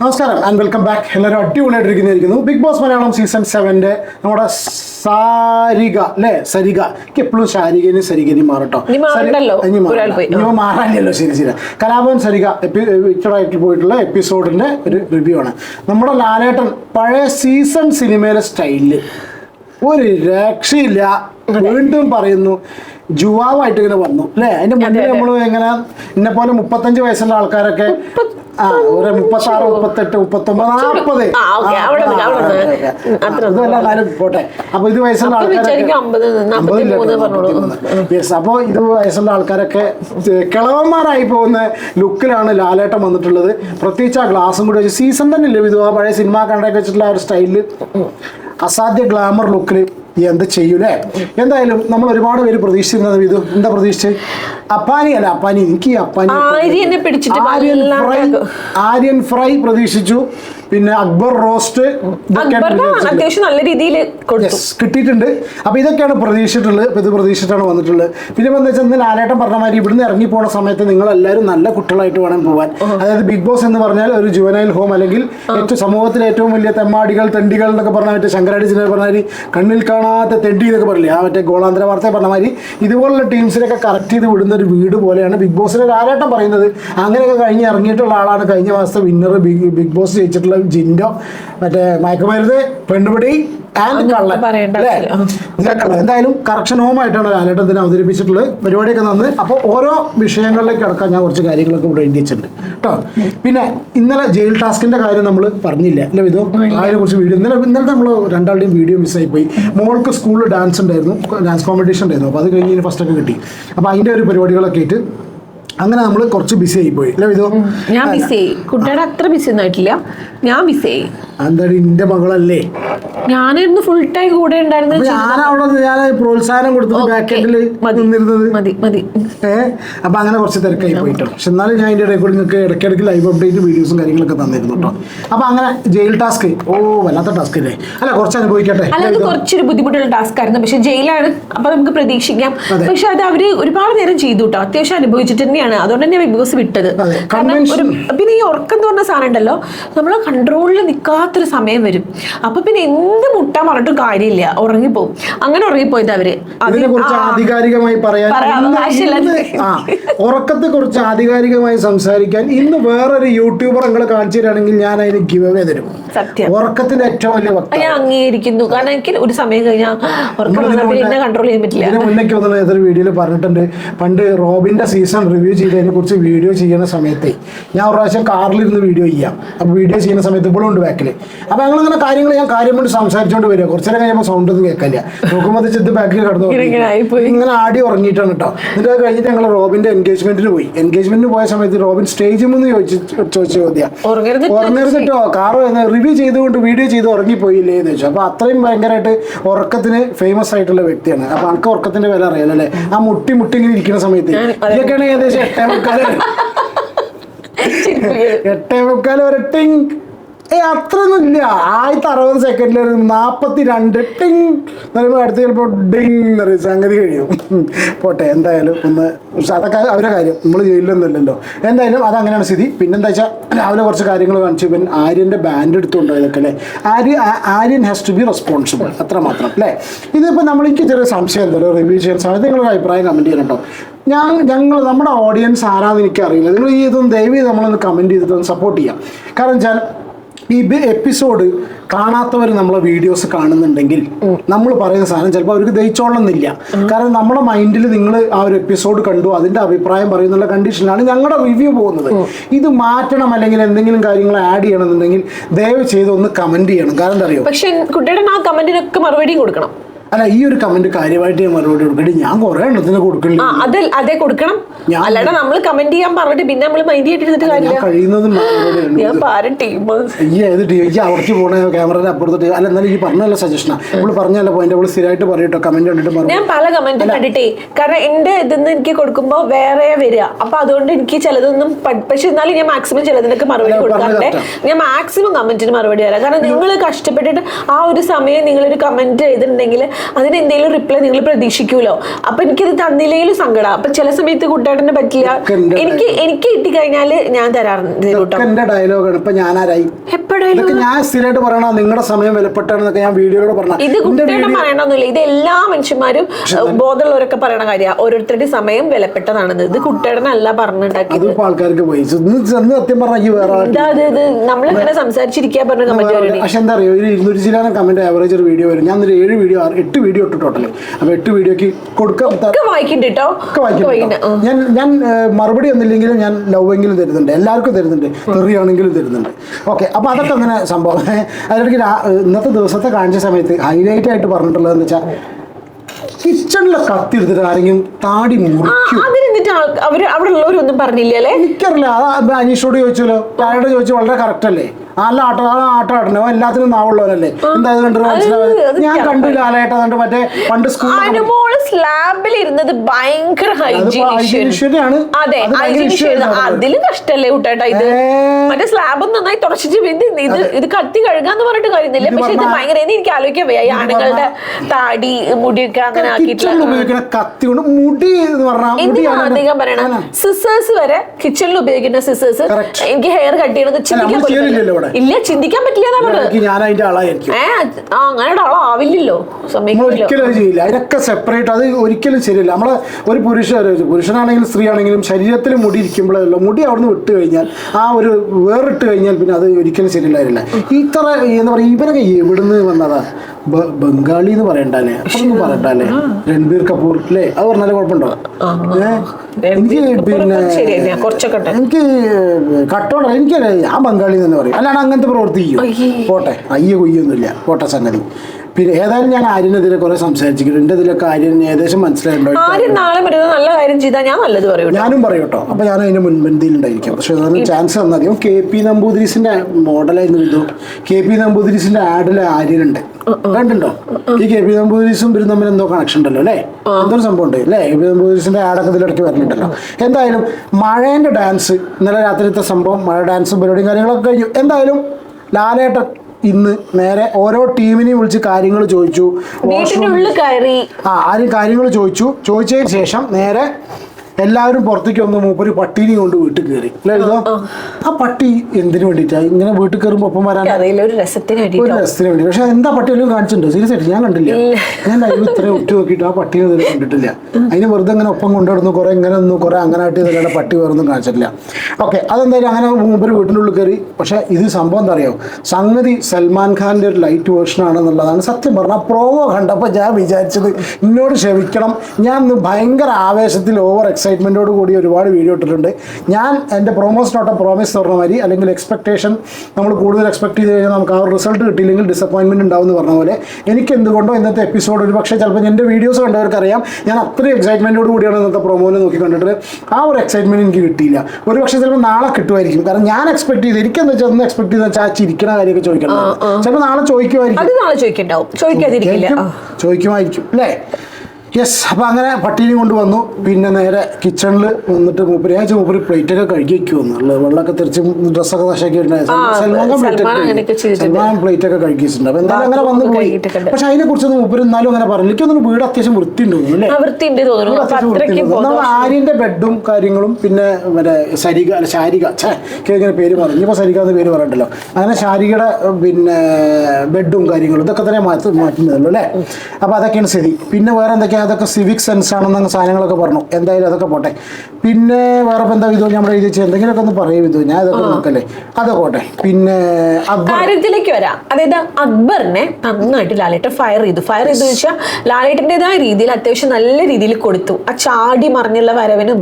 നമസ്കാരം and welcome back എല്ലാവരും അടിപൊളിയായിട്ടിരിക്കുന്നു ബിഗ് ബോസ് മലയാളം സീസൺ സെവന്റെ നമ്മുടെ സാരിക അല്ലേ? സരിക. എപ്പോഴും ശാരികനും സരികനും മാറട്ടോ. ഇനി മാറാനില്ലല്ലോ. ശരി ശരി. കലാഭവൻ സരിക വിക്ടറായിട്ട് പോയിട്ടുള്ള എപ്പിസോഡിന്റെ ഒരു റിവ്യൂ ആണ്. നമ്മുടെ ലാലേട്ടൻ പഴയ സീസൺ സിനിമയിലെ സ്റ്റൈലിൽ ഒരു രക്ഷയില്ല. വീണ്ടും പറയുന്നു ജുവാവായിട്ട് ഇങ്ങനെ വന്നു. അല്ലേ? അതിന്റെ മുന്നേ നമ്മൾ എങ്ങനെ എന്നെ പോലെ മുപ്പത്തഞ്ച് വയസ്സുള്ള ആൾക്കാരൊക്കെ ഒരു മുപ്പത്തി ആറ് മുപ്പത്തെട്ട് മുപ്പത്തൊമ്പത് നാൽപ്പത്. പോട്ടെ. അപ്പൊ വയസ്സുള്ള ഇത് വയസ്സുള്ള ആൾക്കാരൊക്കെ കിളവന്മാരായി പോകുന്ന ലുക്കിലാണ് ലാലേട്ടം വന്നിട്ടുള്ളത്. പ്രത്യേകിച്ച് ആ ഗ്ലാസും കൂടി വെച്ച് സീസൺ തന്നെ ഇല്ല. ഇത് ആ പഴയ സിനിമ കണ്ടൊക്കെ വെച്ചിട്ടുള്ള ആ ഒരു സ്റ്റൈലിൽ അസാധ്യ ഗ്ലാമർ ലുക്കിൽ എന്ത് ചെയ്യൂലേ? എന്തായാലും നമ്മൾ ഒരുപാട് പേര് പ്രതീക്ഷിച്ചിരുന്നത് ഇത്. എന്താ പ്രതീക്ഷിച്ചത് അപ്പാനി. അല്ല അപ്പാനി എനിക്ക് അപ്പാനി ആര്യൻ ഫ്രൈ ആര്യൻ ഫ്രൈ പ്രതീക്ഷിച്ചു. പിന്നെ അക്ബർ റോസ്റ്റ്. അത്യാവശ്യം നല്ല രീതിയിൽ കിട്ടിയിട്ടുണ്ട്. അപ്പൊ ഇതൊക്കെയാണ് പ്രതീക്ഷിച്ചിട്ടുള്ളത്. അപ്പൊ ഇത് പ്രതീക്ഷിച്ചിട്ടാണ് വന്നിട്ടുള്ളത്. പിന്നെ എന്താ വെച്ചാൽ ഇന്ന് ലാലേട്ടൻ പറഞ്ഞ മാതിരി ഇവിടുന്ന് ഇറങ്ങി പോണ സമയത്ത് നിങ്ങൾ എല്ലാവരും നല്ല കുട്ടികളായിട്ട് വേണം പോവാൻ. അതായത് ബിഗ് ബോസ് എന്ന് പറഞ്ഞാൽ ഒരു ജുവനൈൽ ഹോം അല്ലെങ്കിൽ ഏറ്റവും സമൂഹത്തിലെ ഏറ്റവും വലിയ തെമ്മാടികൾ തെണ്ടികൾ എന്നൊക്കെ പറഞ്ഞ മറ്റേ ശങ്കരാടി സിനിമ പറഞ്ഞ മാതിരി കണ്ണിൽ കാണാത്ത തെണ്ടി എന്നൊക്കെ പറയില്ലേ ആ മറ്റേ ഗോളാന്തര വാർത്ത പറഞ്ഞ മാതിരി ഇതുപോലുള്ള ടീംസിനൊക്കെ കറക്റ്റ് ചെയ്ത് വിടുന്ന ഒരു വീട് പോലെയാണ് ബിഗ് ബോസിന്റെ ലാലേട്ടൻ പറയുന്നത്. അങ്ങനെയൊക്കെ കഴിഞ്ഞ് ഇറങ്ങിയിട്ടുള്ള ആളാണ് കഴിഞ്ഞ മാസത്തെ വിന്നർ ബിഗ് ബിഗ് ബോസ് ജയിച്ചിട്ടുള്ള ജിൻഡോ മറ്റേ മയക്കുമരുന്ന് പെണ്ണുപിടി ആൻഡ് കള്ളൻ. അല്ലേ? ആവശ്യമില്ല. എന്തായാലും കറക്ഷൻ ഹോം ആയിട്ടാണ് ലാലേട്ടൻ ഇതിനെ അവതരിപ്പിച്ചിട്ടുള്ളത്. പരിപാടിയൊക്കെ നന്ന്. അപ്പോൾ ഓരോ വിഷയങ്ങളിലേക്ക് അടക്കാൻ ഞാൻ കുറച്ച് കാര്യങ്ങളൊക്കെ ഇവിടെ എഴുതി വെച്ചിട്ടുണ്ട്. കേട്ടോ? പിന്നെ ഇന്നലെ ജയിൽ ടാസ്കിന്റെ കാര്യം നമ്മൾ പറഞ്ഞില്ല. അല്ലേ ഇതോ അതിനെ കുറിച്ച് വീഡിയോ? ഇന്നലെ ഇന്നലെ നമ്മൾ രണ്ടാളുടെയും വീഡിയോ മിസ്സായി പോയി. മോൾക്ക് സ്കൂളിൽ ഡാൻസ് ഉണ്ടായിരുന്നു. ഡാൻസ് കോമ്പറ്റീഷൻ ഉണ്ടായിരുന്നു. അപ്പോൾ അത് കഴിഞ്ഞ് ഫസ്റ്റ് ഒക്കെ കിട്ടി. അപ്പോൾ അതിന്റെ ഒരു പരിപാടികളൊക്കെ ആയിട്ട് അങ്ങനെ നമ്മൾ കുറച്ച് ബിസി ആയി പോയി അല്ലേ ഇതോ ഞാൻ ബിസി ആയി. കുട്ടിയുടെ അത്ര ബിസി ഒന്നും ആയിട്ടില്ല. ഞാൻ ബിസി ആയി. എന്തായാലും എന്റെ മകളല്ലേ? ഞാനിരുന്ന് ഫുൾ ടൈം കൂടെ ഉണ്ടായിരുന്നത് ഞാൻ അവിടെ ഞാൻ പ്രോത്സാഹനം കൊടുത്തത് ബാക്ക് മതി. നിന്നിരുന്നത്. മതി മതി. ഏ? അപ്പൊ അങ്ങനെ കുറച്ച് തിരക്കായി പോയിട്ടോ പക്ഷെ എന്നാലും ഞാൻ അതിന്റെ ഇടയിൽ കൂടി നിങ്ങൾക്ക് ഇടയ്ക്കിടയ്ക്ക് ലൈവ് അപ്ഡേറ്റ് വീഡിയോസും കാര്യങ്ങളൊക്കെ തന്നിരുന്നു കേട്ടോ അപ്പൊ അങ്ങനെ ജയിൽ ടാസ്ക് ഓ വല്ലാത്ത ടാസ്ക് അല്ലേ? അല്ല കുറച്ച് അനുഭവിക്കട്ടെ. അല്ല അത് കുറച്ചൊരു ബുദ്ധിമുട്ടുള്ള ടാസ്ക് ആയിരുന്നു. പക്ഷെ ജയിലാണ് അപ്പൊ നമുക്ക് പ്രതീക്ഷിക്കാം. പക്ഷെ അത് അവർ ഒരുപാട് നേരം ചെയ്തു കേട്ടോ അത്യാവശ്യം അനുഭവിച്ചിട്ട് തന്നെയാണ്. അതുകൊണ്ട് തന്നെ ബിഗ് ബോസ് വിട്ടത്. കാരണം ഒരു പിന്നെ ഈ ഉറക്കം എന്ന് പറഞ്ഞ സാധനം ഉണ്ടല്ലോ നമ്മൾ കൺട്രോളിൽ നിൽക്കാത്തൊരു സമയം വരും. അപ്പൊ പിന്നെ എന്ത് മുട്ടാൻ പറഞ്ഞിട്ടും കാര്യമില്ല. ഉറങ്ങിപ്പോവും. അങ്ങനെ ഉറങ്ങിപ്പോയത് അവർ. ആധികാരികമായി പറയാൻ ഉറക്കത്തെ കുറിച്ച് ആധികാരികമായി സംസാരിക്കാൻ ഇന്ന് വേറൊരു യൂട്യൂബർ നിങ്ങൾ കാണിച്ചു തരാണെങ്കിൽ ഞാൻ അതിന് ഗിവ് അവേ തരും. സത്യം. ഉറക്കത്തിന്റെ ഏറ്റവും വലിയ ഞാൻ അംഗീകരിക്കുന്നു. കാരണം എനിക്ക് ഒരു സമയം കഴിഞ്ഞാൽ ഉറക്കം കൺട്രോൾ ചെയ്യാൻ പറ്റില്ല. ഇതിന് മുന്നേക്ക് വന്നത് ഏതൊരു വീഡിയോയിൽ പറഞ്ഞിട്ടുണ്ട്. പണ്ട് റോബിന്റെ സീസൺ റിവ്യൂ ചെയ്തതിനെ കുറിച്ച് വീഡിയോ ചെയ്യുന്ന സമയത്ത് ഞാൻ ഒരു പ്രാവശ്യം കാറിലിരുന്ന് വീഡിയോ ചെയ്യാം. അപ്പോൾ വീഡിയോ ചെയ്യുന്ന സമയത്ത് ഇപ്പോഴും ഉണ്ട് ബാക്കിൽ അപ്പോൾ ഞങ്ങളിങ്ങനെ കാര്യങ്ങൾ ഞാൻ കാര്യം കൊണ്ട് സംസാരിച്ചുകൊണ്ട് വരിക. കുറച്ചു നേരം കഴിയുമ്പോൾ സൗണ്ട് ഒന്നും കേൾക്കില്ല. നോക്കുമ്പോൾ അത് ചെന്ന് ബാക്കിൽ കടന്നു ഇങ്ങനെ ഇങ്ങനെ ആടി ഉറങ്ങിയിട്ടാണ് കേട്ടോ എന്നിട്ട് അത് കഴിഞ്ഞിട്ട് ഞങ്ങൾ റോബിന്റെ എൻഗേജ്മെന്റിന് പോയി. എൻഗേജ്മെന്റിന് പോയ സമയത്ത് റോബിൻ സ്റ്റേജിൽ നിന്ന് ചോദിച്ചു ചോദിച്ച ചോദ്യം. ഉറങ്ങരുത് ഉറങ്ങരുതിട്ടോ കാർ റിവ്യൂ ചെയ്തുകൊണ്ട് വീഡിയോ ചെയ്ത് ഉറങ്ങിപ്പോയില്ലേ എന്ന് ചോദിച്ചു. അപ്പോൾ അത്രയും ഭയങ്കരമായിട്ട് ഉറക്കത്തിന് ഫേമസ് ആയിട്ടുള്ള വ്യക്തിയാണ്. അപ്പോൾ അനക്ക് ഉറക്കത്തിന്റെ വില അറിയാലോ അല്ലേ? ആ മുട്ടി മുട്ടി ഇങ്ങനെ ഇരിക്കുന്ന സമയത്ത്. ഇതൊക്കെയാണ് ഏകദേശം എട്ടേ മുക്കാൽ. എട്ടേ മുക്കാൽ വരെ ടിങ്. ആയിരത്തി അറുപത് സെക്കൻഡിൽ ഒരു നാൽപ്പത്തി രണ്ട് ടിങ് പറയുമ്പോൾ അടുത്ത് ചിലപ്പോൾ ഡിങ് എന്ന് പറയും സംഗതി കഴിയും. പോട്ടെ എന്തായാലും ഒന്ന് അതൊക്കെ അവരെ കാര്യം. നമ്മൾ ജയിലിലൊന്നുമില്ലല്ലോ എന്തായാലും അതങ്ങനെയാണ് സ്ഥിതി. പിന്നെന്താ വെച്ചാൽ രാവിലെ കുറച്ച് കാര്യങ്ങൾ കാണിച്ചു. പിന്നെ ആര്യന്റെ ബാൻഡ് എടുത്തുകൊണ്ടോ ഇതൊക്കെ അല്ലേ? Arya Aryan has to be responsible അത്ര മാത്രം അല്ലേ? ഇതിപ്പോൾ നമ്മൾ എനിക്ക് ചെറിയ സംശയം എന്തോ? റിവ്യൂ ചെയ്യാൻ സമയത്ത് നിങ്ങളൊരു അഭിപ്രായം കമന്റ് ചെയ്യണം കേട്ടോ ഞാൻ ഞങ്ങൾ നമ്മുടെ ഓഡിയൻസ് ആരാന്ന് എനിക്ക് അറിയില്ല നിങ്ങൾ ഈ ഇതൊന്ന് ദയവ് നമ്മളൊന്ന് കമന്റ് ചെയ്തിട്ട് സപ്പോർട്ട് ചെയ്യാം. കാരണം വെച്ചാൽ ഈ എപ്പിസോഡ് കാണാത്തവർ നമ്മളെ വീഡിയോസ് കാണുന്നുണ്ടെങ്കിൽ നമ്മൾ പറയുന്ന സാധനം ചിലപ്പോൾ അവർക്ക് ദഹിച്ചോളണമെന്നില്ല. കാരണം നമ്മുടെ മൈൻഡിൽ നിങ്ങൾ ആ ഒരു എപ്പിസോഡ് കണ്ടു അതിന്റെ അഭിപ്രായം പറയുന്നുള്ള കണ്ടീഷനിലാണ് ഞങ്ങളുടെ റിവ്യൂ പോകുന്നത്. ഇത് മാറ്റണം അല്ലെങ്കിൽ എന്തെങ്കിലും കാര്യങ്ങൾ ആഡ് ചെയ്യണമെന്നുണ്ടെങ്കിൽ ദയവ് ചെയ്ത് ഒന്ന് കമന്റ് ചെയ്യണം. കാരണം അറിയോ? പക്ഷെ കുട്ടിയുടെ ആ കമന്റിനൊക്കെ മറുപടിയും കൊടുക്കണം. അല്ല ഈ ഒരു കമന്റ് കാര്യമായിട്ട് ഞാൻ മറുപടി കൊടുക്കട്ടെ. ഞാൻ കുറെ എണ്ണത്തിന് കൊടുക്കണില്ല അത് അതേ കൊടുക്കണം. അല്ലാണ്ട് നമ്മൾ കമന്റ് ചെയ്യാൻ പറഞ്ഞിട്ട് പിന്നെ നമ്മൾ മൈൻഡ് ചെയ്തിട്ട് കാര്യമില്ല. കഴിയുന്നതും ഞാൻ പാര ടീം ഈ ഏത് ടി ഈ അവിടേക്ക് പോണ ക്യാമറയുടെ അപ്പുറത്തോട്ട് അല്ല എന്നാലും ഈ പറഞ്ഞല്ല സജഷനാ. നമ്മൾ പറഞ്ഞല്ല പോയിന്റ് അവൾ സ്ഥിരമായിട്ട് പറയട്ടോ. കമന്റ് കണ്ടിട്ട് ഞാൻ പല കമന്റും കണ്ടിട്ടേ കാരണം എന്റെ ഇതിന്ന് എനിക്ക് കൊടുക്കുമ്പോ വേറെ വരിക. അപ്പൊ അതുകൊണ്ട് എനിക്ക് ചിലതൊന്നും പക്ഷെ എന്നാലും ഞാൻ മാക്സിമം ചിലതിനൊക്കെ മറുപടി കൊടുക്കാറുണ്ട്. ഞാൻ മാക്സിമം കമന്റിന് മറുപടി തരാം. കാരണം നിങ്ങൾ കഷ്ടപ്പെട്ടിട്ട് ആ ഒരു സമയം നിങ്ങളൊരു കമന്റ് ചെയ്തിട്ടുണ്ടെങ്കിൽ അതിന് എന്തെങ്കിലും റിപ്ലൈ നിങ്ങൾ പ്രതീക്ഷിക്കുമല്ലോ അപ്പൊ എനിക്കിത് തന്നില്ലെങ്കിലും സങ്കടം. അപ്പൊ ചില സമയത്ത് കൂട്ടുകാരനെ പറ്റില്ല എനിക്ക് എനിക്ക് കിട്ടിക്കഴിഞ്ഞാൽ ഞാൻ തരാറുണ്ട് എന്റെ ഡയലോഗാണ് ഇപ്പൊ ഞാനാരായി? ഇതൊക്കെ ഞാൻ സ്ഥിരമായിട്ട് പറയണ നിങ്ങളുടെ സമയം വിലപ്പെട്ടാണെന്നൊക്കെ ഞാൻ വീഡിയോയിലൂടെ പറഞ്ഞു ഇത് കുട്ടിയുടെ പറയണമെന്നില്ല ഇത് എല്ലാ മനുഷ്യന്മാരും ബോധമുള്ളവരൊക്കെ പറയണ കാര്യമാണ് ഓരോരുത്തരുടെ സമയം വിലപ്പെട്ടതാണെന്ന് ഇത് കുട്ടിയുടെ പറഞ്ഞിട്ടുണ്ടാക്കിയത് ആൾക്കാർക്ക് സത്യം പറഞ്ഞ വേറെ നമ്മളിങ്ങനെ സംസാരിച്ചിരിക്കാൻ പറഞ്ഞ കമന്റ് പക്ഷെ എന്താ അറിയോ ഒരു ഇരുന്നൂറ്റി ചില കമന്റ് ആവറേജ് ഒരു വീഡിയോ വരും. ഞാൻ ഒരു ഏഴ് വീഡിയോ എട്ട് വീഡിയോ ഇട്ടു ടോട്ടൽ അപ്പൊ എട്ട് വീഡിയോക്ക് കൊടുക്കാൻ. ഞാൻ ഞാൻ മറുപടി ഒന്നില്ലെങ്കിലും ഞാൻ ലവ് എങ്കിലും തരുന്നുണ്ട്. എല്ലാവർക്കും തരുന്നുണ്ട്. തെറിയാണെങ്കിലും തരുന്നുണ്ട്. ഓക്കെ അപ്പൊ അതൊക്കെ അങ്ങനെ സംഭവം. അതിനിടയ്ക്ക് ഇന്നത്തെ ദിവസത്തെ കാണിച്ച സമയത്ത് ഹൈലൈറ്റ് ആയിട്ട് പറഞ്ഞിട്ടുള്ളതെന്ന് വെച്ചാൽ കിച്ചണിലെ കത്തി എടുത്തിട്ട് ആരെങ്കിലും താടി മുറിക്കും? അവർ അവിടെ ഉള്ളവരൊന്നും പറഞ്ഞില്ല എനിക്കറിയില്ല. അത് അനീഷോട് ചോദിച്ചല്ലോ താഴോട് ചോദിച്ചു. വളരെ കറക്റ്റ് അല്ലേ? നല്ല ആട്ട ആട്ടം ആടണോ എല്ലാത്തിനും നാവുള്ളവരല്ലേ? എന്താ ഇത് കണ്ടു? അത് ഞാൻ കണ്ടു ലാലേട്ട കണ്ടു. മറ്റേ പണ്ട് സ്കൂളിൽ സ്ലാബിലിരുന്നത് സ്ലാബിൽ ഇരുന്നത് ഭയങ്കര. അതിലും കഷ്ടല്ലേ കുട്ടേട്ടാ ഇത്. മറ്റേ സ്ലാബ് നന്നായി തുടച്ചിട്ട് ഇത് ഇത് ഇത് കത്തി കഴുകാന്ന് പറഞ്ഞിട്ട് കാര്യമില്ല. പക്ഷെ ഇത് ഭയങ്കര എനിക്ക് ആലോചിക്കാൻ വയ്യ. ഈ ആണുങ്ങളുടെ താടി മുടിയൊക്കെ അങ്ങനെ ആക്കിയിട്ടുള്ള കത്തി കൊണ്ട് മുടി എന്ന് പറഞ്ഞാൽ എന്തിനാ മുടിയാണ് അധികം പറയണം. സിസേഴ്സ് വരെ കിച്ചണിൽ ഉപയോഗിക്കുന്ന സിസേഴ്സ് എനിക്ക് ഹെയർ കട്ട് ചെയ്യണത് ചിന്തിക്കാൻ ഇവിടെ. ഇല്ല ചിന്തിക്കാൻ പറ്റില്ല ഞാൻ അതിന്റെ ആളായിരിക്കും. ഏ ആ അങ്ങനെ ആളാവില്ലല്ലോ ഒരിക്കലും അത് ചെയ്യില്ല. അതിനൊക്കെ സെപ്പറേറ്റ് അത് ഒരിക്കലും ശരിയല്ല. നമ്മളെ ഒരു പുരുഷ പുരുഷനാണെങ്കിലും സ്ത്രീ ആണെങ്കിലും ശരീരത്തിൽ മുടി ഇരിക്കുമ്പോഴല്ലോ മുടി അവിടുന്ന് വിട്ട് കഴിഞ്ഞാൽ ആ ഒരു വേറിട്ട് കഴിഞ്ഞാൽ പിന്നെ അത് ഒരിക്കലും ശരിയല്ലായിരുന്നില്ല ഇത്ര എന്താ പറയുക ഇവരൊക്കെ എവിടുന്ന് വന്നതാ? ബംഗാളി എന്ന് പറയണ്ടല്ലേ അതൊന്നും പറയണ്ടല്ലേ രൺബീർ കപൂർ അല്ലേ അത് പറഞ്ഞാലും കുഴപ്പമുണ്ടോ? എനിക്ക് പിന്നെ എനിക്ക് കട്ടോട എനിക്ക് ആ ബംഗാളി എന്ന് പറയും. അല്ലാണ്ട് അങ്ങനത്തെ പ്രവർത്തിക്കും. പോട്ടെ അയ്യ കൊയ്യൊന്നുമില്ല. പോട്ടെ സംഗതി. പിന്നെ ഏതായാലും ഞാൻ ആര്യനെതിരെ കുറെ സംസാരിച്ചിട്ടുണ്ട്. എന്റെ ഇതിലൊക്കെ ആര്യൻ ഏകദേശം മനസ്സിലായിട്ടുണ്ടോ. ആരും നാളെ വരുന്ന നല്ല കാര്യം ചെയ്താൽ ഞാൻ നല്ലത് പറയൂട്ടോ ഞാനും പറയും കേട്ടോ. അപ്പൊ ഞാൻ അതിന്റെ മുൻപന്തിയിലുണ്ടായിരിക്കും പക്ഷെ അതൊന്നും ചാൻസ് മതി. കെ പി നമ്പൂതിരിസിന്റെ മോഡലായിരുന്നു ഇത്. K P നമ്പൂതിരിസിന്റെ ആഡിൽ ആര്യനുണ്ട്. കണ്ടുണ്ടോ ഈ കെ പി നമ്പൂതിരിസും ഇവരും തമ്മിൽ എന്തോ കണക്ഷൻ ഉണ്ടല്ലോ അല്ലേ? എന്തൊരു സംഭവം ഉണ്ട് അല്ലേ? കെ പി നമ്പൂതിരിസിന്റെ ആഡൊക്കെ ഇതിലിടയ്ക്ക് വരുന്നുണ്ടല്ലോ. എന്തായാലും മഴേന്റെ ഡാൻസ് ഇന്നലെ രാത്രിത്തെ സംഭവം മഴ ഡാൻസും പരിപാടിയും കാര്യങ്ങളൊക്കെ കഴിഞ്ഞു. എന്തായാലും ലാലേട്ടൻ ഇന്ന് നേരെ ഓരോ ടീമിനെയും വിളിച്ച് കാര്യങ്ങൾ ചോദിച്ചു. ആ ആരും കാര്യങ്ങൾ ചോദിച്ചു. ചോദിച്ചതിന് ശേഷം നേരെ എല്ലാവരും പുറത്തേക്ക് വന്ന് മൂപ്പര് പട്ടീനെ കൊണ്ട് വീട്ടിൽ കയറി. എഴുതോ ആ പട്ടി എന്തിനു വേണ്ടിട്ടാ ഇങ്ങനെ വീട്ടിൽ കയറുമ്പോൾ ഒപ്പം വരാൻ ഒരു രസത്തിന് വേണ്ടി. പക്ഷെ എന്താ പട്ടി വല്ലതും കാണിച്ചിട്ടുണ്ടോ? സീരിയസ് ആയിട്ട് ഞാൻ കണ്ടില്ല. ഞാൻ ലൈവ് ഇത്രയും ഒറ്റ നോക്കിയിട്ട് ആ പട്ടിനെ ഇതുവരെ കണ്ടിട്ടില്ല. അതിന് വെറുതെ ഇങ്ങനെ ഒപ്പം കൊണ്ടുവരുന്നു കുറെ ഇങ്ങനെ ഒന്നും കുറെ അങ്ങനെ ആട്ടി ഇതല്ലാണ്ട് പട്ടി വേറൊന്നും കാണിച്ചിട്ടില്ല. ഓക്കെ അതെന്തായാലും അങ്ങനെ മൂപ്പര് വീട്ടിനുള്ളിൽ കയറി. പക്ഷെ ഇത് സംഭവം എന്താ അറിയാം? സംഗതി സൽമാൻ ഖാന്റെ ഒരു ലൈറ്റ് വേർഷൻ ആണെന്നുള്ളതാണ് സത്യം പറഞ്ഞാൽ പ്രോവോ കണ്ടപ്പോൾ ഞാൻ വിചാരിച്ചത് എന്നോട് ക്ഷമിക്കണം. ഞാൻ ഭയങ്കര ആവേശത്തിൽ ഓവർ എക്സൈറ്റ്മെന്റോട് കൂടി ഒരുപാട് വീഡിയോ ഇട്ടിട്ടുണ്ട്. ഞാൻ എന്റെ പ്രോമോസ് നോട്ട് പ്രോമിസ് പറഞ്ഞ മാതിരി അല്ലെങ്കിൽ എക്സ്പെക്ടേഷൻ നമ്മൾ കൂടുതൽ എക്സ്പെക്ട് ചെയ്ത് കഴിഞ്ഞാൽ നമുക്ക് ആ ഒരു റിസൾട്ട് കിട്ടിയില്ലെങ്കിൽ ഡിസപ്പോയിൻമെന്റ് ഉണ്ടാവും എന്ന് പറഞ്ഞ പോലെ. എനിക്ക് എന്തുകൊണ്ടോ ഇന്നത്തെ എപ്പിസോഡ് ഒരു പക്ഷേ ചിലപ്പോൾ എന്റെ വീഡിയോസ് കണ്ടവർക്കറിയാം. ഞാൻ അത്രയും എക്സൈറ്റ്മെന്റോട് കൂടിയാണ് ഇന്നത്തെ പ്രൊമോയിൽ നോക്കി കണ്ടിട്ട് ആ ഒരു എക്സൈറ്റ്മെന്റ് എനിക്ക് കിട്ടിയില്ല. ഒരു പക്ഷേ ചിലപ്പോൾ നാളെ കിട്ടുമായിരിക്കും. കാരണം ഞാൻ എക്സ്പെക്ട് ചെയ്ത് എനിക്കെന്താ വെച്ചാൽ ഒന്ന് എക്സ്പെക്ട് ചെയ്ത് വെച്ചാൽ ചിരിക്കണ കാര്യമൊക്കെ ചോദിക്കണം ചിലപ്പോൾ നാളെ ചോദിക്കുമായിരിക്കും. ചോദിക്കാതിരിക്കില്ല. ചോദിക്കുമായിരിക്കും. അല്ലേ? യെസ് അപ്പോൾ അങ്ങനെ പട്ടീനെ കൊണ്ട് വന്നു പിന്നെ നേരെ കിച്ചണിൽ വന്നിട്ട് മൂപ്പര് ആഴ്ച മൂപ്പര് പ്ലേറ്റൊക്കെ കഴുകി വെക്കുമെന്ന് ഉള്ളത് വെള്ളമൊക്കെ തെറിച്ച് ഡ്രസ്സൊക്കെ നശാക്കി ആ, സൽമാൻ പ്ലേറ്റൊക്കെ കഴുകിയിട്ടുണ്ട് അപ്പോൾ എന്തായാലും അങ്ങനെ വന്നു പോയി. പക്ഷെ അതിനെ കുറിച്ചൊന്നും മൂപ്പര് എന്നാലും അങ്ങനെ പറഞ്ഞു എനിക്കൊന്നും വീട് അത്യാവശ്യം വൃത്തി വൃത്തിയുണ്ട്. നമ്മൾ ആര്യന്റെ ബെഡും കാര്യങ്ങളും പിന്നെ മറ്റേ സരിക അല്ല ശാരിക. ഇങ്ങനെ പേര് പറഞ്ഞു ഇനിയിപ്പോൾ സരിക എന്ന് പേര് പറയണ്ടല്ലോ. അങ്ങനെ ശാരികയുടെ പിന്നെ ബെഡും കാര്യങ്ങളും ഇതൊക്കെ തന്നെ മാറ്റി മാറ്റുന്നതല്ലോ? അല്ലേ അപ്പോൾ അതൊക്കെയാണ് സ്ഥിതി. പിന്നെ വേറെ എന്തൊക്കെയാണ് അതൊക്കെ സിവിക് സെൻസ് ആണെന്ന സാധനങ്ങളൊക്കെ പറഞ്ഞു. എന്തായാലും അതൊക്കെ പോട്ടെ. പിന്നെ വേറെ എന്താ ഇത് നമ്മുടെ എഴുതി വെച്ചാൽ എന്തെങ്കിലുമൊക്കെ ഒന്ന് പറയും വിധു. ഞാൻ അതൊക്കെ നോക്കല്ലേ. അതൊക്കെ പോട്ടെ. പിന്നെ കാര്യത്തിലേക്ക് വരാം. അതായത് അക്ബറിനെ നന്നായിട്ട് ലാലേട്ടൻ ഫയർ ചെയ്തു. ഫയർ ചെയ്തു വെച്ചാൽ ലാലേട്ടന്റെതായ രീതിയിൽ അത്യാവശ്യം നല്ല രീതിയിൽ കൊടുത്തു. ആ ചാടി മറിഞ്ഞുള്ള വരവിനും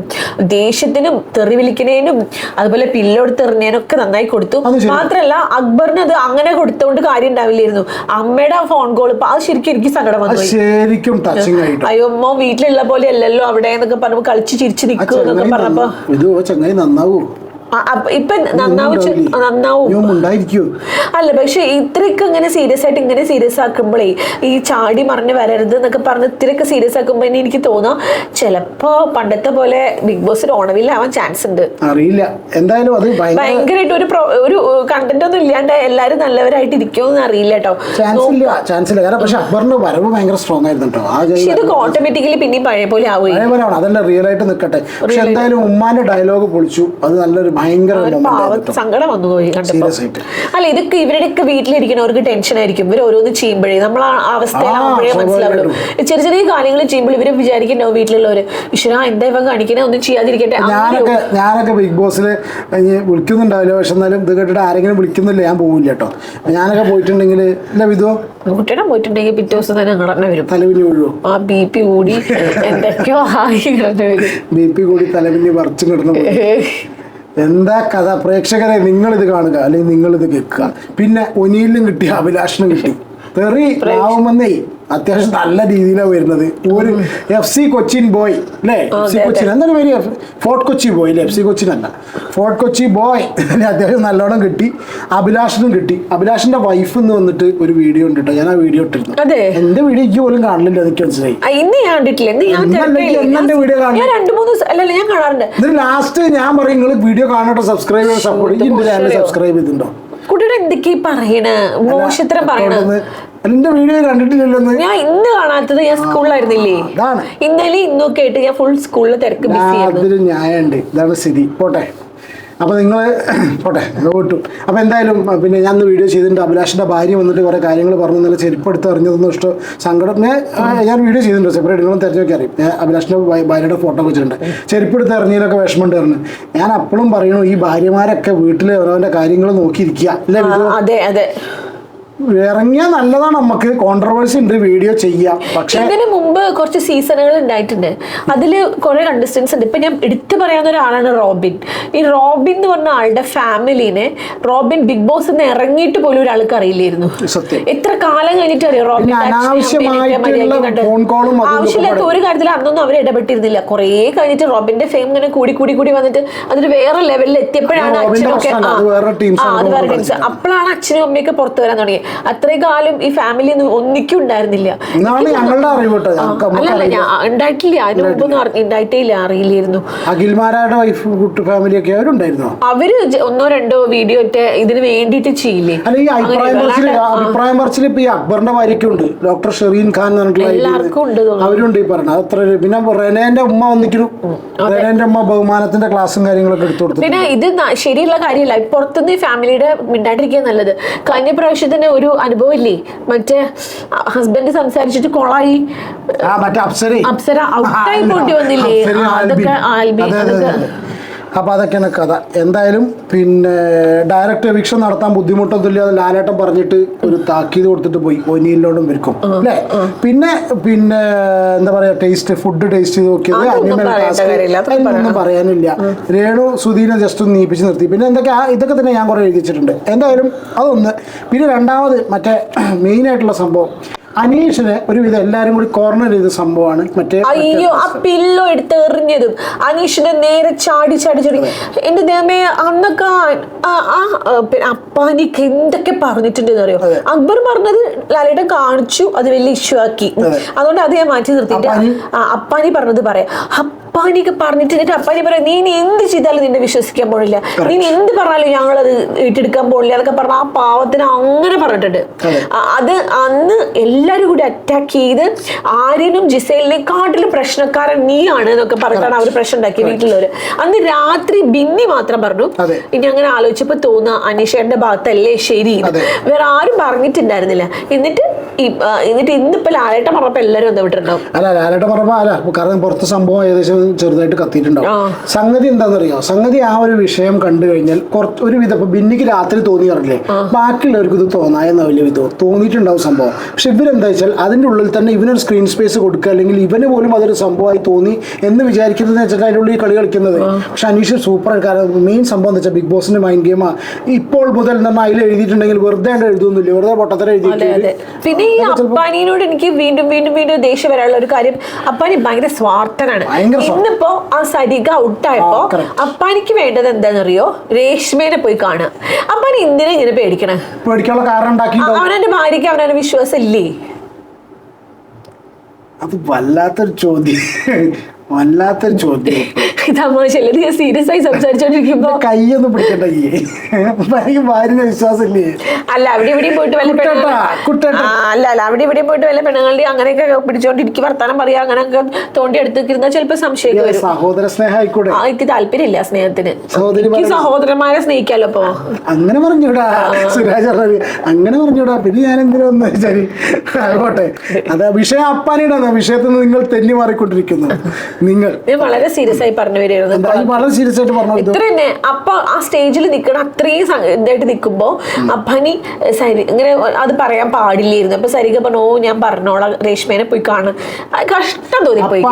ദേഷ്യത്തിനും തെറി വിളിക്കുന്നതിനും അതുപോലെ പില്ലോടുത്ത് ഒക്കെ നന്നായി കൊടുത്തു. മാത്രല്ല അക്ബറിന് അത് അങ്ങനെ കൊടുത്തോണ്ട് കാര്യം ഉണ്ടാവില്ലായിരുന്നു അമ്മയുടെ ഫോൺ കോൾ ഇപ്പൊ അത് ശരിക്കും എനിക്ക് സങ്കടം വന്നു. ശരിക്കും ടച്ചിങ് ആയിട്ട്. അയ്യോ വീട്ടിലുള്ള പോലെ അല്ലല്ലോ അവിടെ എന്നൊക്കെ പറഞ്ഞപ്പോ കളിച്ച് ചിരിച്ച് നിൽക്കും എന്നൊക്കെ പറഞ്ഞപ്പോ. ഇത് ചങ്ങായി നന്നാവൂ. ഇപ്പൊ നന്നാവും ചെ- നന്നാവും. ഉണ്ടായിരിക്കൂ അല്ല പക്ഷെ ഇത്രയൊക്കെ ഇങ്ങനെ സീരിയസ് ആയിട്ട് ഇങ്ങനെ സീരിയസ് ആക്കുമ്പോഴേ ഈ ചാടി മറിഞ്ഞ് വരരുത് എന്നൊക്കെ പറഞ്ഞ് ഇത്രയൊക്കെ സീരിയസ് ആക്കുമ്പോ തന്നെ എനിക്ക് തോന്നാം ചിലപ്പോ പണ്ടത്തെ പോലെ ബിഗ് ബോസിൽ ഓണവില്ലാവാൻ ചാൻസ് ഉണ്ട്. അറിയില്ല. എന്തായാലും അത് ഭയങ്കര ഭയങ്കരമായിട്ട് ഒരു ഒരു കണ്ടന്റ് ഒന്നും ഇല്ലാണ്ട് എല്ലാരും നല്ലവരായിട്ട് ഇരിക്കുമെന്ന് അറിയില്ല കേട്ടോ. ചാൻസ് ഇല്ല കാരണം പക്ഷെ അക്ബറിന്റെ വരവ് ഭയങ്കര സ്ട്രോങ് ആയിരുന്നു കേട്ടോ ആ ഇതൊക്കെ ഓട്ടോമാറ്റിക്കലി പിന്നെയും പഴയ പോലെ ആവുകയും അതേപോലെയാണ് അതല്ല റിയൽ ആയിട്ട് നിൽക്കട്ടെ പക്ഷെ എന്തായാലും ഉമ്മാന്റെ ഡയലോഗ് പൊളിച്ചു. അത് നല്ലൊരു ഭയങ്കര. സങ്കടം വന്നു പോയി കണ്ടപ്പോ. Serious ആയിട്ട്. അല്ല ഇതൊക്കെ ഇവരുടെയൊക്കെ വീട്ടിലിരിക്കുന്നവർക്ക് ടെൻഷൻ ആയിരിക്കും. ഇവർ ഓരോന്ന് ചെയ്യുമ്പോഴേ നമ്മൾ ആ അവസ്ഥയിലാവുമ്പോഴേ മനസ്സിലാവുള്ളൂ. ചെറിയ ചെറിയ കാര്യങ്ങൾ ചെയ്യുമ്പോൾ ഇവർ വിചാരിക്കണ്ടാവും വീട്ടിലുള്ളവര്? ഈശ്വര എന്താ ഇവ കാണിക്കണേ? ഒന്നും ചെയ്യാതിരിക്കട്ടെ. ഞാനൊക്കെ ഞാനൊക്കെ ബിഗ് ബോസിൽ വിളിക്കുന്നുണ്ടാവില്ല. പക്ഷെ എന്നാലും ഇത് കേട്ടിട്ട് ആരെങ്കിലും വിളിക്കുന്നില്ല. ഞാൻ പോവില്ല കേട്ടോ. ഞാനൊക്കെ പോയിട്ടുണ്ടെങ്കിൽ ഇല്ല വിധോ? കുട്ടിയുടെ പോയിട്ടുണ്ടെങ്കിൽ പിറ്റേ ദിവസം തന്നെ ഞങ്ങളുടെ വരും. തലവിനി വീഴുവോ? ആ ബി പി കൂടി എന്തൊക്കെയോ ആയി കിടന്നു വരും. ബി പി കൂടി തലവിനി പറിച്ചു കിടന്നു. എന്താ കഥ? പ്രേക്ഷകരെ നിങ്ങൾ ഇത് കാണുക അല്ലെങ്കിൽ നിങ്ങൾ ഇത് കേൾക്കുക. പിന്നെ ഒനിയിലും കിട്ടി അഭിലാഷനും കിട്ടി. തെറി ആവുമെന്നേ. അത്യാവശ്യം നല്ല രീതിയിലാണ് വരുന്നത്. ഒരു എഫ് സി കൊച്ചിൻ ബോയ് അല്ലേ എഫ് സി കൊച്ചിൻ. എന്താണ് പേര് ഫോർട്ട് കൊച്ചി ബോയ് അല്ലേ എഫ് സി കൊച്ചിൻ അല്ല. ഫോർട്ട് കൊച്ചി ബോയ് അത്യാവശ്യം നല്ലോണം കിട്ടി. അഭിലാഷിനും കിട്ടി. അഭിലാഷിന്റെ വൈഫ് എന്ന് വന്നിട്ട് ഒരു വീഡിയോ ഉണ്ട് കേട്ടോ ഞാൻ ആ വീഡിയോ ഇട്ടിരുന്നു. എന്റെ വീഡിയോ എനിക്ക് പോലും കാണില്ല എനിക്ക് മനസ്സിലായി. വീഡിയോ ലാസ്റ്റ് ഞാൻ പറയും നിങ്ങൾ വീഡിയോ കാണട്ടെ സബ്സ്ക്രൈബ് ചെയ്ത് സപ്പോർട്ട് സബ്സ്ക്രൈബ് ചെയ്തിട്ടുണ്ടോ? കുട്ടിയുടെ എന്തൊക്കെ പറയണ? മോശത്തരം പറയണ? അക്കൗണ്ടിന്ന് എന്റെ വീഡിയോ കണ്ടിട്ടില്ലല്ലോ ഞാൻ ഇന്ന് കാണാത്തത് ഞാൻ സ്കൂളിലായിരുന്നില്ലേ? ഇന്നലെ ഇന്നൊക്കെ ആയിട്ട് ഞാൻ ഫുൾ സ്കൂളിൽ തിരക്ക് ബിസി ന്യായമുണ്ട്. ഇതാണ് സ്ഥിതി. പോട്ടെ. അപ്പൊ നിങ്ങൾ പോട്ടെ വിട്ടു. അപ്പോൾ എന്തായാലും പിന്നെ ഞാൻ ഇന്ന് വീഡിയോ ചെയ്തിട്ടുണ്ട്. അഭിലാഷിന്റെ ഭാര്യ വന്നിട്ട് കുറേ കാര്യങ്ങൾ പറഞ്ഞു. നല്ല ചെരുപ്പെടുത്ത് അറിഞ്ഞതൊന്നും ഇഷ്ടം സങ്കടം ഞാൻ വീഡിയോ ചെയ്തിട്ടുണ്ട്. സെപ്പറേറ്റ് നിങ്ങളും തിരഞ്ഞു നോക്കി അറിയും. ഞാൻ അഭിലാഷിന്റെ ഭാര്യയുടെ ഫോട്ടോ വെച്ചിട്ടുണ്ട്. ചെരുപ്പെടുത്ത് അറിഞ്ഞതിലൊക്കെ വിഷമമുണ്ട് പറഞ്ഞു. ഞാൻ അപ്പോഴും പറയണു ഈ ഭാര്യമാരൊക്കെ വീട്ടിൽ ഓരോന്റെ കാര്യങ്ങൾ നോക്കിയിരിക്കുക. അല്ലേ അതെ അതെ. ഇറങ്ങിയാൽ നല്ലതാണ് നമുക്ക് കോൺട്രവേഴ്സി ഉണ്ട് വീഡിയോ ചെയ്യാം. പക്ഷെ ഇതിന് മുമ്പ് കുറച്ച് സീസണുകൾ ഉണ്ടായിട്ടുണ്ട്. അതിൽ കുറെ കണ്ടസ്റ്റൻസ് ഉണ്ട്. ഇപ്പൊ ഞാൻ എടുത്തു പറയാവുന്ന ഒരാളാണ് റോബിൻ. ഈ റോബിൻ എന്ന് പറഞ്ഞ ആളുടെ ഫാമിലിനെ റോബിൻ ബിഗ് ബോസ് നിന്ന് ഇറങ്ങിയിട്ട് പോലും ഒരാൾക്ക് അറിയില്ലായിരുന്നു. സത്യം. എത്ര കാലം കഴിഞ്ഞിട്ട് അറിയാം റോബിൻ ആവശ്യമില്ലാത്ത ഒരു കാര്യത്തിൽ അന്നൊന്നും അവർ ഇടപെട്ടിരുന്നില്ല. കുറേ കഴിഞ്ഞിട്ട് റോബിന്റെ ഫെയിം ഇങ്ങനെ കൂടി കൂടി കൂടി വന്നിട്ട് അതിന് വേറെ ലെവലിൽ എത്തിയപ്പോഴാണ് അച്ഛനൊക്കെ അപ്പോഴാണ് അച്ഛനും അമ്മയൊക്കെ പുറത്തു വരാൻ തുടങ്ങി അത്രയും കാലം ഈ ഫാമിലി ഒന്നിക്കും ഉണ്ടായിരുന്നില്ല അല്ലല്ല ഞാൻ ഉണ്ടായിട്ടില്ല. അതിന് മുമ്പൊന്നും ഉണ്ടായിട്ടേ ഇല്ല അറിയില്ലായിരുന്നു. അഖിൽമാരായുടെ വൈഫ് കുട്ടി ഫാമിലിയൊക്കെ അവരുണ്ടായിരുന്നോ? അവർ ഒന്നോ രണ്ടോ വീഡിയോ ഇതിന് വേണ്ടിയിട്ട് ചെയ്യില്ലേ? അല്ല ഈ അഭിപ്രായം അങ്ങനെ പറച്ചിൽ വല്ലാണ്ട് അഭിപ്രായം ഇപ്പൊ ഈ അക്ബറിന്റെ ഭാര്യയ്ക്കുണ്ട്. ഡോക്ടർ ഷെറീൻ ഖാൻ എല്ലാവർക്കും ഉണ്ട്. അവരുണ്ട് ഈ പറഞ്ഞത്. അത്ര പിന്നെ റെനേന്റെ ഉമ്മ വന്നിക്കുന്നു റെനേന്റെ ഉമ്മ ബഹുമാനത്തിന്റെ ക്ലാസ്സും കാര്യങ്ങളൊക്കെ എടുത്തു കൊടുത്തു പിന്നെ ഇത് ശരിയുള്ള കാര്യമല്ല. പുറത്തുനിന്ന് ഫാമിലിയുടെ മിണ്ടാണ്ടിരിക്കുക നല്ലത്. കഴിഞ്ഞ പ്രാവശ്യത്തിന് ഒരു അനുഭവം ഇല്ലേ മറ്റേ ഹസ്ബൻഡ് സംസാരിച്ചിട്ട് കൊളായി. അപ്സരേ ഔട്ടായി ആ, പോണ്ടി വന്നില്ലേ. അതൊക്കെ ആൽബി അതെ, അതെ, അതൊക്കെ അതെ. അപ്പൊ അതൊക്കെയാണ് കഥ. എന്തായാലും പിന്നെ ഡയറക്റ്റ് എവിക്ഷൻ നടത്താൻ ബുദ്ധിമുട്ടൊന്നുമില്ല അത് ലാലേട്ടൻ പറഞ്ഞിട്ട് ഒരു താക്കീത് കൊടുത്തിട്ട് പോയി. ഒനിയിലോടും വരിക്കും. അല്ലേ? പിന്നെ പിന്നെ എന്താ പറയുക ടേസ്റ്റ് ഫുഡ് ടേസ്റ്റ് ചെയ്ത് നോക്കിയത് ഒന്നും പറയാനില്ല. രേണു സുധീനെ ജസ്റ്റ് ഒന്ന് നീപ്പിച്ച് നിർത്തി. പിന്നെ എന്തൊക്കെ ആ ഇതൊക്കെ തന്നെ ഞാൻ കുറേ എഴുതിച്ചിട്ടുണ്ട്. എന്തായാലും അതൊന്ന്. പിന്നെ രണ്ടാമത് മറ്റേ മെയിനായിട്ടുള്ള സംഭവം. അനീഷിനെ ഒരുവിധം എല്ലാരും കൂടി കോർണർ ചെയ്ത സംഭവമാണ്. മറ്റേ അയ്യോ ആ പില്ലോ എടുത്ത് എറിഞ്ഞതും. അനീഷിനെ നേരെ ചാടി ചാടി ചാടി. എന്റെ ദൈവമേ അന്നൊക്കെ ആ- അപ്പാനിക്ക് എന്തൊക്കെ പറഞ്ഞിട്ടുണ്ടെന്ന് അറിയോ? അക്ബർ പറഞ്ഞത് ലാലേട്ടൻ കാണിച്ചു അത് വലിയ ഇഷ്യൂ ആക്കി. അതുകൊണ്ട് അത് ഞാൻ മാറ്റി നിർത്തിയിട്ട്? അപ്പാനി? പറഞ്ഞത് പറയാം. അപ്പാനിക്ക് പറഞ്ഞിട്ട് എന്നിട്ട് അപ്പാനി പറയാം നീ ഇനി എന്ത് ചെയ്താലും നിന്നെ വിശ്വസിക്കാൻ പോണില്ല. നീ എന്ത് പറഞ്ഞാലും ഞങ്ങളത് ഏറ്റെടുക്കാൻ പോണില്ല. അതൊക്കെ പറഞ്ഞ ആ പാവത്തിന് അങ്ങനെ പറഞ്ഞിട്ടുണ്ട്. അത്. അന്ന് എല്ലാരും കൂടി അറ്റാക്ക് ചെയ്ത് ആര്യനും ജിസൈലിനെയും കാട്ടിലും പ്രശ്നക്കാരൻ നീയാണ് എന്നൊക്കെ പറഞ്ഞിട്ടാണ് അവർ പ്രശ്നം ഉണ്ടാക്കി വീട്ടിലുള്ളവര്. അന്ന് രാത്രി ബിന്നി മാത്രം പറഞ്ഞു ഇനി അങ്ങനെ ആലോചിച്ചപ്പോ തോന്നുക അനീഷേന്റെ ഭാഗത്തല്ലേ ശരി വേറെ ആരും പറഞ്ഞിട്ടുണ്ടായിരുന്നില്ല. എന്നിട്ട് എന്നിട്ട് ഇന്നിപ്പോ ലാലേട്ടം പറഞ്ഞപ്പോ എല്ലാരും എന്താ വിട്ടിട്ടുണ്ടാവും. അല്ല ലാലേട്ടം പറഞ്ഞപ്പോ അല്ല കാരണം പുറത്ത് സംഭവം ഏകദേശം ചെറുതായിട്ട് കത്തിയിട്ടുണ്ടാവും. സംഗതി എന്താണെന്നറിയോ? സംഗതി ആ ഒരു വിഷയം കണ്ടു കഴിഞ്ഞാൽ കുറച്ച് ഒരു വിധം ഇപ്പൊ ബിന്നിക്ക് രാത്രി തോന്നി പറഞ്ഞില്ലേ? ബാക്കിയുള്ളവർക്ക് ഇത് തോന്നായെന്ന വലിയ വിധം. തോന്നിയിട്ടുണ്ടാവും സംഭവം. പക്ഷെ ഇവരെന്താ വെച്ചാൽ അതിന്റെ ഉള്ളിൽ തന്നെ ഇവനൊരു സ്ക്രീൻ സ്പേസ് കൊടുക്കുക അല്ലെങ്കിൽ ഇവന് പോലും അതൊരു സംഭവമായി തോന്നി എന്ന് വിചാരിക്കുന്നത് വെച്ചിട്ട് അതിന്റെ ഉള്ളിൽ ഈ കളി കളിക്കുന്നത്. പക്ഷെ അനീഷ് സൂപ്പർ കാരണം മെയിൻ സംഭവം എന്താ വെച്ചാൽ ബിഗ് ബോസിന്റെ മൈൻഡ് ഗെയിം ഇപ്പോൾ മുതൽ നമ്മൾ അതിൽ എഴുതിയിട്ടുണ്ടെങ്കിൽ വെറുതെ എഴുതുന്നില്ല വെറുതെ പൊട്ടത്തരം അതെ അതെ. പിന്നെ ഈ അപ്പാനിയോട് എനിക്ക് വീണ്ടും വീണ്ടും വീണ്ടും ദേഷ്യം വരാനുള്ള ഒരു കാര്യം അപ്പാനി ഭയങ്കര സ്വാർത്ഥനാണ്. ഇന്നിപ്പോ ആ സരിക ഔട്ടായപ്പോ. അപ്പാനിക്ക് വേണ്ടത് എന്താണെന്നറിയോ രേഷ്മേനെ പോയി കാണുക. അപ്പാനി എന്തിനാ ഇങ്ങനെ പേടിക്കണേ? പേടിക്കാനുള്ള കാരണം അവനെ ഭാര്യക്ക് അവനെ വിശ്വാസം ഇല്ലേ അത് വല്ലാത്തൊരു ചോദ്യം. വല്ലാത്തൊരു ചോദ്യം. തമാശല്ലേ നീ സീരിയസ് ആയി സംസാരിച്ചോണ്ടിരിക്കുമ്പോ. കൈയൊന്നും പിടിക്കണ്ട എനിക്ക് ഭാര്യയുടെ വിശ്വാസമില്ലേ? അല്ല അവിടെ ഇവിടെയും പോയിട്ട് വല്ല അല്ല അല്ല അവിടെ ഇവിടെയും പോയിട്ട് വല്ല പെണ്ണുങ്ങളുടെ അങ്ങനെയൊക്കെ പിടിച്ചോണ്ടിരിക്കും വർത്താനം പറയാ അങ്ങനെയൊക്കെ തോണ്ടി എടുത്തിരുന്ന ചിലപ്പോ സംശയം വരും. സഹോദര സ്നേഹം ആയിക്കൂടെ? എനിക്ക് താല്പര്യമില്ല സ്നേഹത്തിന്. എനിക്ക് സഹോദരന്മാരെ സ്നേഹിക്കാലോ അപ്പൊ. അങ്ങനെ പറഞ്ഞൂടാ സുരാജ് അങ്ങനെ പറഞ്ഞൂടാ പിന്നെ ഞാൻ എന്തിനാ വന്നു ശരി ആകോട്ടെ അത് വിഷയം അപ്പാനിയുടെ വിഷയത്തിൽ നിന്ന് നിങ്ങൾ തെന്നി മാറിക്കൊണ്ടിരിക്കുന്നു നിങ്ങൾ വളരെ സീരിയസ് ആയി പറഞ്ഞു വരികയായിരുന്നു പറഞ്ഞു ഇത്ര തന്നെ അപ്പൊ ആ സ്റ്റേജിൽ നിൽക്കണം അത്രയും ഇതായിട്ട് നിൽക്കുമ്പോ അപ്പനി സരി ഇങ്ങനെ അത് പറയാൻ പാടില്ലായിരുന്നു. അപ്പൊ സരിക പറഞ്ഞു ഓ ഞാൻ പറഞ്ഞോളാം രേഷ്മേനെ പോയി കാണാൻ. കഷ്ടം തോന്നി പോയി.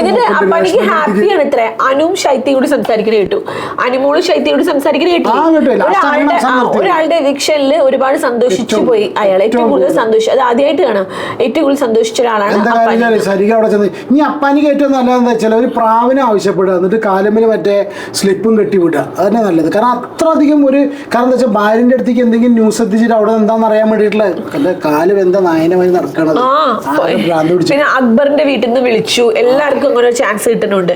എന്നിട്ട് അപ്പനിക്ക് ഹാപ്പിയാണ് ഇത്ര. അനുവും ശൈത്യം കൂടി സംസാരിക്കണ കേട്ടു. അനുമോളും ശൈത്യം കൂടി സംസാരിക്കണ കേട്ടു. ഒരാളുടെ. ഒരാളുടെ എവിക്ഷനിൽ ഒരുപാട് സന്തോഷിച്ചു പോയി. അയാൾ ഏറ്റവും കൂടുതൽ സന്തോഷിച്ചു അത് ആദ്യമായിട്ട് കാണാം. ഏറ്റവും കൂടുതൽ സന്തോഷിച്ച ഒരാളാണ് അപ്പാനി. ഒരു സരിക പ്രാവിനെ ആവശ്യപ്പെടുക എന്നിട്ട് കാലമ്മിൽ മറ്റേ സ്ലിപ്പും കെട്ടി വിടുക അതന്നെ നല്ലത്. കാരണം അത്ര അധികം ഒരു കാരണം എന്താ വെച്ചാൽ ഭാര്യന്റെ അടുത്തേക്ക് എന്തെങ്കിലും ന്യൂസ് എത്തിച്ചിട്ട് അവിടെ എന്താന്ന് അറിയാൻ വേണ്ടിയിട്ടുള്ള കാലം എന്താ നായനമായി നടക്കണത്. ആ ഭ്രാന്ത് പിടിച്ചു. പിന്നെ അക്ബറിന്റെ വീട്ടിൽ നിന്ന് വിളിച്ചു. എല്ലാവർക്കും അങ്ങനെ ചാൻസ് കിട്ടുന്നുണ്ട്.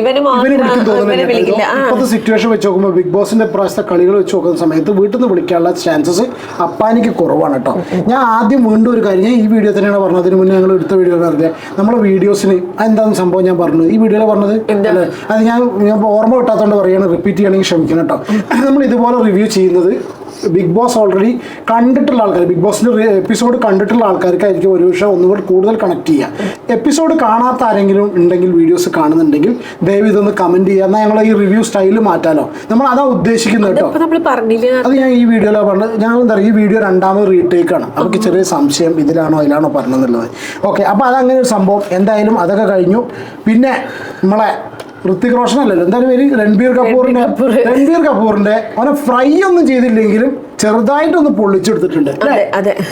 ഇവന് വിളിക്കില്ല. ഇപ്പോഴത്തെ സിറ്റുവേഷൻ വെച്ച് നോക്കുമ്പോൾ ബിഗ് ബോസിന്റെ പ്രാവശ്യത്തെ കളികൾ വെച്ച് നോക്കുന്ന സമയത്ത് വീട്ടിൽ നിന്ന് വിളിക്കാനുള്ള ചാൻസസ് അപ്പാനിക്ക് കുറവാണ് കേട്ടോ ഞാൻ ആദ്യം വീണ്ടും ഒരു കാര്യം ഞാൻ ഈ വീഡിയോ തന്നെയാണ് പറഞ്ഞത്. അതിന് മുന്നേ ഞങ്ങൾ എടുത്ത വീഡിയോ പറഞ്ഞത്. നമ്മുടെ വീഡിയോസിന് എന്താണെന്ന് സംഭവം ഞാൻ പറഞ്ഞു. ഈ വീഡിയോയിൽ പറഞ്ഞത്? അത് ഞാൻ ഞാൻ ഓർമ്മ കിട്ടാത്തതുകൊണ്ട് പറയുകയാണ് റിപ്പീറ്റ് ചെയ്യണമെങ്കിൽ ക്ഷമിക്കണം കേട്ടോ നമ്മൾ ഇതുപോലെ റിവ്യൂ ചെയ്യുന്നത് ബിഗ് ബോസ് ഓൾറെഡി കണ്ടിട്ടുള്ള ആൾക്കാർ ബിഗ് ബോസിന്റെ എപ്പിസോഡ് കണ്ടിട്ടുള്ള ആൾക്കാർക്കായിരിക്കും ഒരു പക്ഷേ ഒന്നുകൂടി കൂടുതൽ കണക്ട് ചെയ്യുക എപ്പിസോഡ് കാണാത്ത ആരെങ്കിലും ഉണ്ടെങ്കിൽ വീഡിയോസ് കാണുന്നുണ്ടെങ്കിൽ ദയവ് ഇതൊന്ന് കമന്റ് ചെയ്യുക എന്നാൽ ഞങ്ങൾ ഈ റിവ്യൂ സ്റ്റൈൽ മാറ്റാലോ. നമ്മൾ അതാ ഉദ്ദേശിക്കുന്നത് കേട്ടോ. അത്? ഞാൻ ഈ വീഡിയോയിലാണ് പറഞ്ഞത്. ഞങ്ങൾ എന്താ പറയുക ഈ വീഡിയോ രണ്ടാമത് റീടേക്ക് ആണ്. അവർക്ക് ചെറിയ സംശയം ഇതിലാണോ അതിലാണോ പറഞ്ഞെന്നുള്ളത് ഓക്കെ അപ്പോൾ അതങ്ങനെ ഒരു സംഭവം. എന്തായാലും അതൊക്കെ കഴിഞ്ഞു. പിന്നെ നമ്മളെ ഋത്തിക് റോഷൻ അല്ലല്ലോ. എന്തായാലും പേര് രൺബീർ കപൂറിന്റെ രൺബീർ കപൂറിന്റെ അവനെ ഫ്രൈ ഒന്നും ചെയ്തില്ലെങ്കിലും ചെറുതായിട്ടൊന്ന് പൊള്ളിച്ചെടുത്തിട്ടുണ്ട്.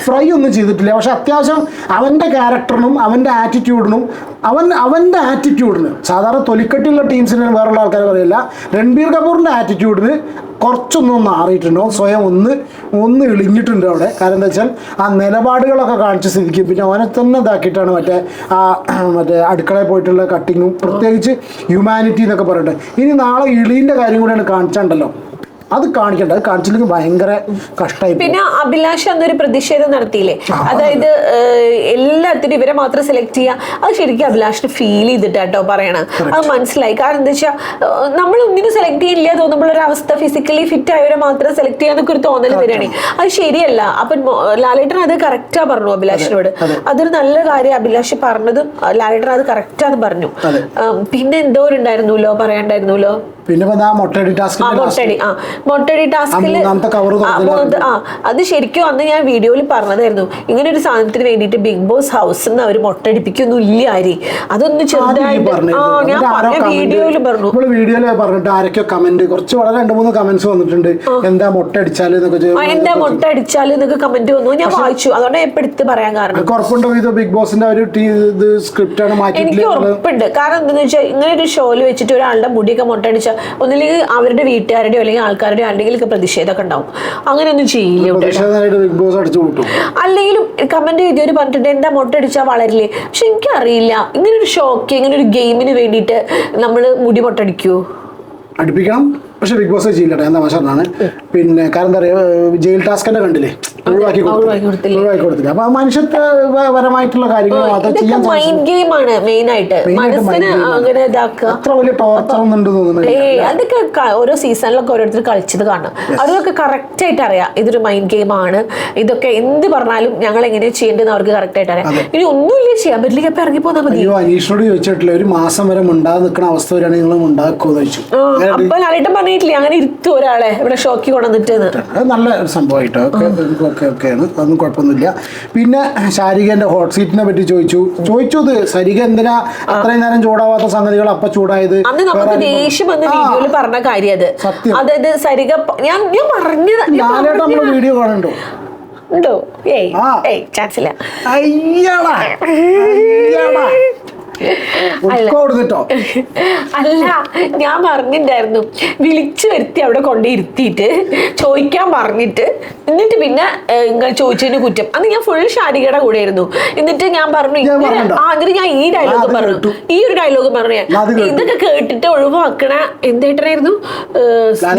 ഫ്രൈ ഒന്നും ചെയ്തിട്ടില്ല. പക്ഷെ അത്യാവശ്യം അവന്റെ ക്യാരക്ടറിനും അവന്റെ ആറ്റിറ്റ്യൂഡിനും അവൻ അവന്റെ ആറ്റിറ്റ്യൂഡിന് സാധാരണ തൊലിക്കെട്ടിയുള്ള ടീംസിന് വേറുള്ള ആൾക്കാർ പറയില്ല. രൺബീർ കപൂറിന്റെ ആറ്റിറ്റ്യൂഡിന് കുറച്ചൊന്നും ഒന്ന് സ്വയം ഒന്ന് ഒന്ന് ഇളിഞ്ഞിട്ടുണ്ട് അവിടെ. കാരണം എന്താ വെച്ചാൽ ആ നിലപാടുകളൊക്കെ കാണിച്ച് സ്ഥിതിക്കും പിന്നെ അവനെ തന്നെ ഇതാക്കിയിട്ടാണ് മറ്റേ ആ മറ്റേ അടുക്കളയിൽ പോയിട്ടുള്ള കട്ടിങ്ങും പ്രത്യേകിച്ച് ഹ്യൂമാനിറ്റി എന്നൊക്കെ പറയട്ടെ ഇനി നാളെ ഇളീന്റെ കാര്യം കൂടെയാണ് കാണിച്ചാണ്ടല്ലോ. അത് കാണിക്കണ്ട അത് കാണിച്ചില്ലെങ്കിൽ ഭയങ്കര കഷ്ടമായി പിന്നെ അഭിലാഷ് അന്നൊരു പ്രതിഷേധം നടത്തിയില്ലേ? അതായത് എല്ലാത്തിനും ഇവരെ മാത്രം സെലക്ട് ചെയ്യുക അത് ശരിക്കും അഭിലാഷിന് ഫീൽ ചെയ്തിട്ട് കേട്ടോ പറയണത് അത് മനസ്സിലായി. കാരണം എന്താ വെച്ചാൽ നമ്മൾ ഒന്നിനും സെലക്ട് ചെയ്യില്ല. തോന്നുമ്പോൾ ഒരു അവസ്ഥ ഫിസിക്കലി ഫിറ്റ് ആയവരെ മാത്രം സെലക്ട് ചെയ്യാന്നൊക്കെ ഒരു തോന്നൽ വരികയാണ്. അത് ശരിയല്ല. അപ്പൊ ലാലേട്ടൻ അത് കറക്റ്റാ പറഞ്ഞു അഭിലാഷിനോട്. അതൊരു നല്ല കാര്യം അഭിലാഷ് പറഞ്ഞതും ലാലേട്ടൻ അത് കറക്റ്റാന്ന് പറഞ്ഞു. പിന്നെ എന്തോ ഉണ്ടായിരുന്നല്ലോ പറയാണ്ടായിരുന്നല്ലോ പിന്നെ മൊട്ടടി മൊട്ടടി ആ മൊട്ടടി ടാസ്കിൽ ആ, അത് ശരിക്കും അന്ന് ഞാൻ വീഡിയോയിൽ പറഞ്ഞതായിരുന്നു. ഇങ്ങനെ ഒരു സാധനത്തിന് വേണ്ടിയിട്ട് ബിഗ് ബോസ് ഹൗസ് നിന്ന് അവർ മൊട്ടടിപ്പിക്കൊന്നും ഇല്ല ആരി. അതൊന്ന് ചെറുതായിട്ട് ആ ഞാൻ പറഞ്ഞ വീഡിയോയിൽ പറഞ്ഞു. നമ്മൾ വീഡിയോയിൽ പറഞ്ഞിട്ട് ആരൊക്കെ കമന്റ് കുറച്ച് വളരെ രണ്ട് മൂന്ന് കമന്റ്സ് വന്നിട്ടുണ്ട്. എന്താ മൊട്ട എന്നൊക്കെ എന്താ മൊട്ട എന്നൊക്കെ കമന്റ് വന്നു. ഞാൻ വായിച്ചു. അതുകൊണ്ട് എപ്പെടുത്ത് പറയാൻ കാരണം. എനിക്ക് ഇത് ബിഗ് ബോസിന്റെ ഒരു സ്ക്രിപ്റ്റ് ആണ് എനിക്ക് മാറ്റിയിട്ടില്ല ഉറപ്പുണ്ട്. കാരണം എന്താണെന്ന് വെച്ചാൽ ഇങ്ങനെ ഒരു ഷോയിൽ വെച്ചിട്ട് ഒരാളുടെ മുടിയൊക്കെ മൊട്ടടിച്ച ഒന്നില്ലെങ്കിൽ അവരുടെ വീട്ടുകാരുടെയോ അല്ലെങ്കിൽ ആൾക്കാരുടെയോ ആരുടെയെങ്കിലും പ്രതിഷേധമൊക്കെ ഉണ്ടാവും. അങ്ങനെയൊന്നും ചെയ്യില്ല അല്ലെങ്കിലും കമന്റ് ചെയ്തവര് പറഞ്ഞിട്ടുണ്ട് എന്താ മുട്ട അടിച്ചാൽ വളരില്ലേ പക്ഷെ എനിക്കറിയില്ല. ഇങ്ങനെ ഒരു ഷോക്ക് ഇങ്ങനെ ഒരു ഗെയിമിന് വേണ്ടിയിട്ട് നമ്മൾ മുടി മുട്ടടിക്കൂ അടുപ്പിക്കണം. പക്ഷെ ബിഗ് ബോസ് ചെയ്യില്ലട്ടെ എന്താ മാഷാണ് പിന്നെ കാരണം എന്താ പറയുക ജയിൽ ടാസ്കിന്റെ കണ്ടില്ലേ? ഒഴിവാക്കി കൊടുത്തില്ല? ഒഴിവാക്കി കൊടുത്തില്ല? അപ്പൊ കാര്യങ്ങൾ മാത്രം ചെയ്യാൻ അത്ര വലിയ ടോർച്ചർ ഒന്നും അതൊക്കെ ഓരോ സീസണിലൊക്കെ ഓരോരുത്തർ കളിച്ചത് കാണാം. അതൊക്കെ കറക്റ്റ് ആയിട്ട് അറിയാം. ഇതൊരു മൈൻഡ് ഗെയിം ആണ്. ഇതൊക്കെ എന്ത് പറഞ്ഞാലും ഞങ്ങൾ എങ്ങനെ ചെയ്യേണ്ടതെന്ന് അവർക്ക് കറക്റ്റ് ആയിട്ട് അറിയാം. ഇനി ഒന്നുമില്ല ചെയ്യാൻ പറ്റില്ല അപ്പൊ ഇറങ്ങി പോന്നാ മതി. അനീഷിനോട് ചോദിച്ചിട്ടില്ല ഒരു മാസം വരെ മുണ്ടാതെ നിൽക്കുന്ന അവസ്ഥ വരെയാണ് നിങ്ങൾ ഉണ്ടാക്കുമോ ചോദിച്ചു. അപ്പൊ ലാലേട്ടൻ പറഞ്ഞിട്ടില്ലേ അങ്ങനെ ഇരുത്തും ഒരാളെ ഇവിടെ ഷോക്കി കൊണ്ടുവന്നിട്ട് നല്ല സംഭവമായിട്ടോ. ഒക്കെ ഒക്കെ ഒക്കെയാണ് അതൊന്നും കുഴപ്പമൊന്നുമില്ല. പിന്നെ ശാരികന്റെ ഹോട്ട് സീറ്റിനെ പറ്റി ചോദിച്ചു. ചോദിച്ചു ഇത് സരിക എന്തിനാ അത്രയും നേരം ചൂടാവാത്ത സംഗതികൾ അപ്പൊ ചൂടായത്? അന്ന് നമുക്ക് ദേഷ്യം വന്ന വീഡിയോയിൽ പറഞ്ഞ കാര്യം അത്. അതായത് സരിക ഞാൻ ഞാൻ പറഞ്ഞത് ഞാൻ ലാലേട്ടൻ വീഡിയോ കാണണ്ടോ ഉണ്ടോ? ഏയ്. ഏയ് ചാൻസ് ഇല്ല. അയ്യടാ. അയ്യടാ. അല്ല ഞാൻ പറഞ്ഞിട്ടുണ്ടായിരുന്നു വിളിച്ചു വരുത്തി അവിടെ കൊണ്ട് ഇരുത്തിയിട്ട് ചോദിക്കാൻ പറഞ്ഞിട്ട്. എന്നിട്ട് പിന്നെ ചോദിച്ചതിന് കുറ്റം. അന്ന് ഞാൻ ഫുൾ ഷാരികയുടെ കൂടെ ആയിരുന്നു എന്നിട്ട് ഞാൻ പറഞ്ഞു എന്നിട്ട് ഞാൻ ഈ ഡയലോഗ് പറഞ്ഞു. ഈ ഒരു ഡയലോഗ് പറഞ്ഞു ഞാൻ. ഇതൊക്കെ കേട്ടിട്ട് ഒഴിവാക്കണ എന്തേട്ടനായിരുന്നു?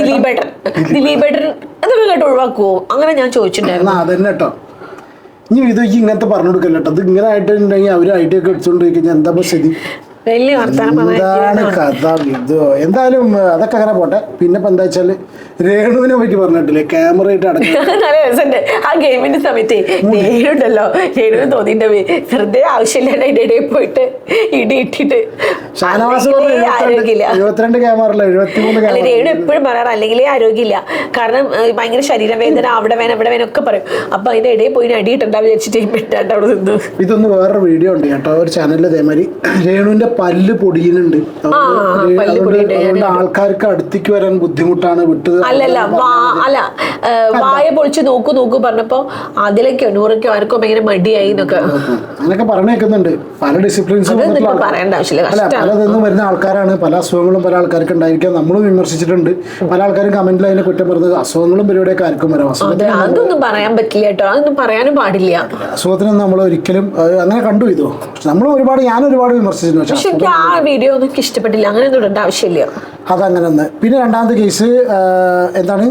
ദിലീപേട്ടൻ. ദിലീപേട്ടൻ. അതൊക്കെ കേട്ട് ഒഴിവാക്കുവോ? അങ്ങനെ ഞാൻ ചോദിച്ചിട്ടുണ്ടായിരുന്നു. ഇനി ഇത് ഇങ്ങനത്തെ പറഞ്ഞു കൊടുക്കല്ലോ ഇത് ഇങ്ങനെ ആയിട്ടുണ്ടെങ്കിൽ അവർ ഐഡിയ ഒക്കെ അടിച്ചുകൊണ്ട് എന്താ സ്ഥിതി? വലിയ എന്താണ് കഥ ഇത് എന്തായാലും അതൊക്കെ അങ്ങനെ പോട്ടെ. പിന്നെ ഇപ്പൊ എന്താ വെച്ചാൽ രേണുവിനെ പറ്റി പറഞ്ഞിട്ടില്ലേ? ക്യാമറ ആയിട്ട് അടക്കം ആ ഗെയിമിന്റെ സമയത്ത് രേണുണ്ടല്ലോ രേണുവിന് തോന്നിന്റെ ഹൃദയ ആവശ്യമില്ലാണ്ട് അതിന്റെ ഇടയിൽ പോയിട്ട് ഇടി ഇട്ടിട്ട്. ഷാനവാസ് എഴുപത്തിരണ്ട് ക്യാമറ എഴുപത്തിമൂന്ന് ക്യാമറ. രേണു എപ്പോഴും പറയാറ് അല്ലെങ്കിൽ ആരോഗ്യമില്ല. കാരണം ഭയങ്കര ശരീരവേദന അവിടെ വേന ഇവിടെ വേന ഒക്കെ പറയും. അപ്പൊ അതിന്റെ ഇടയിൽ പോയി അടി ഇട്ടുണ്ടാവും വിചാരിച്ചിട്ട് അവിടെ നിന്നു. ഇതൊന്ന് വേറൊരു വീഡിയോ ഉണ്ട് കേട്ടോ. ഒരു ചാനലിൽ ഇതേമാതിരി രേണുവിന്റെ പല്ല് പൊടിയുന്നുണ്ട്. അതുകൊണ്ട് ആൾക്കാർക്ക് അടുത്തേക്ക് വരാൻ ബുദ്ധിമുട്ടാണ് വിട്ടത്. അല്ലല്ല അല്ല വായ പൊളിച്ച് നോക്കൂ നോക്കൂ പറഞ്ഞപ്പോ അതിലേക്കോ നൂറൊക്കെ ആർക്കോ ഭയങ്കര മടിയായി എന്നൊക്കെ. അങ്ങനെയൊക്കെ പറഞ്ഞേക്കുന്നുണ്ട്. പല ഡിസിപ്ലിൻസും പറയേണ്ട ആവശ്യമില്ല. പലതൊന്നും വരുന്ന ആൾക്കാരാണ്. പല അസുഖങ്ങളും പല ആൾക്കാർക്ക് ഉണ്ടായിരിക്കാം. നമ്മളും വിമർശിച്ചിട്ടുണ്ട്. പല ആൾക്കാരും കമന്റിൽ അതിനെ കുറ്റം പറഞ്ഞത്. അസുഖങ്ങളും പരിപാടിയൊക്കെ ആർക്കും വരാം. അതെ അതൊന്നും പറയാൻ പറ്റില്ല കേട്ടോ. അതൊന്നും പറയാനും പാടില്ല. അസുഖത്തിനൊന്നും നമ്മൾ ഒരിക്കലും അങ്ങനെ കണ്ടു ചെയ്തു നമ്മൾ ഒരുപാട് ഞാൻ ഒരുപാട് വിമർശിച്ചിട്ടുണ്ട്. പക്ഷെ പക്ഷെ എനിക്ക് ആ വീഡിയോ ഒന്നും എനിക്ക് ഇഷ്ടപ്പെട്ടില്ല. അങ്ങനെ ഒന്നും ഇടേണ്ട ആവശ്യമില്ല. അതങ്ങനെ ഒന്ന് പിന്നെ രണ്ടാമത്തെ കേസ് എന്താണ്?